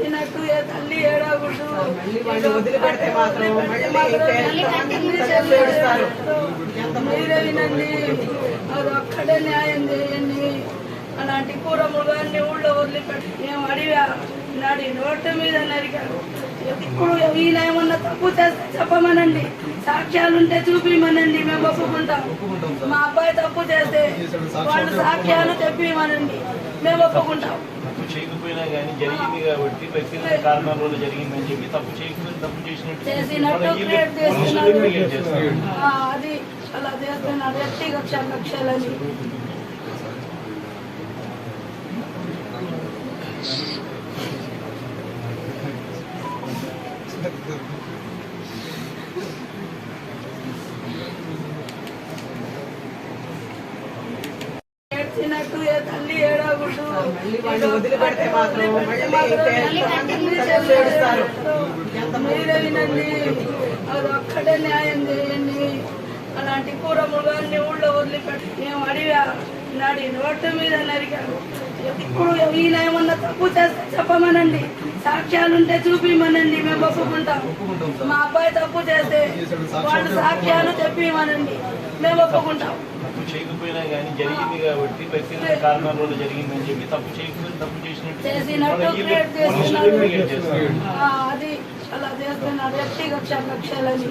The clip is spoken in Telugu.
ఏ తల్లి ఏడుస్తారు. మీరే వినండి. అది ఒక్కడే న్యాయం చేయండి. అలాంటి కూర మృగాన్ని ఊళ్ళో వదిలిపెట్టి మేము అడిగా నాడి నోటు మీద నరికారు. ఇప్పుడు ఈయన ఏమన్నా తప్పు చేస్తే చెప్పమనండి. సాక్ష్యాలుంటే చూపిమనండి. మేము ఒప్పుకుంటాం. మా అబ్బాయి తప్పు చేస్తే వాళ్ళు సాక్ష్యాలు చెప్పిమనండి. మేము ఒప్పుకుంటాం. తప్పు చేయకపోయినా కానీ జరిగింది కాబట్టి వ్యక్తిగత కారణాల వల్ల జరిగిందని చెప్పి తప్పు చేయకపోయినా తప్పు చేసినట్టు చేసినట్టు వాళ్ళ క్రియేట్ వీళ్ళే- వాళ్ళ చేస్తున్నారు వీళ్ళే చేస్తారు. ఆ, అది అలా చేస్తున్నారు వ్యక్తిగత లక్ష్యాలని ఏడ్చినట్టు ఏ తల్లి వాళ్ళు వదిలిపెడితే మాత్రం. మీరే వినండి. అది ఒక్కటే న్యాయం చేయండి. అలాంటి కూర మృగాన్ని ఊళ్ళో వదిలిపెట్టి మేము అడిగా నాడి నోటు మీద నరికారు. ఇప్పుడు ఈయన ఏమన్నా తప్పు చేస్తే చెప్పమనండి. సాక్ష్యాలుంటే చూపిమనండి. మేము ఒప్పుకుంటాం. మా అబ్బాయి తప్పు చేస్తే వాళ్ళు సాక్ష్యాలు చెప్పిమనండి. మేము ఒప్పుకుంటాం. తప్పు చేయకపోయినా కానీ జరిగింది కాబట్టి వ్యక్తిగత కారణాల వల్ల జరిగిందని చెప్పి తప్పు చేయకపోయినా తప్పు చేసినట్టు అది అలా చేస్తున్నారు. వ్యక్తిగత లక్ష్యాలని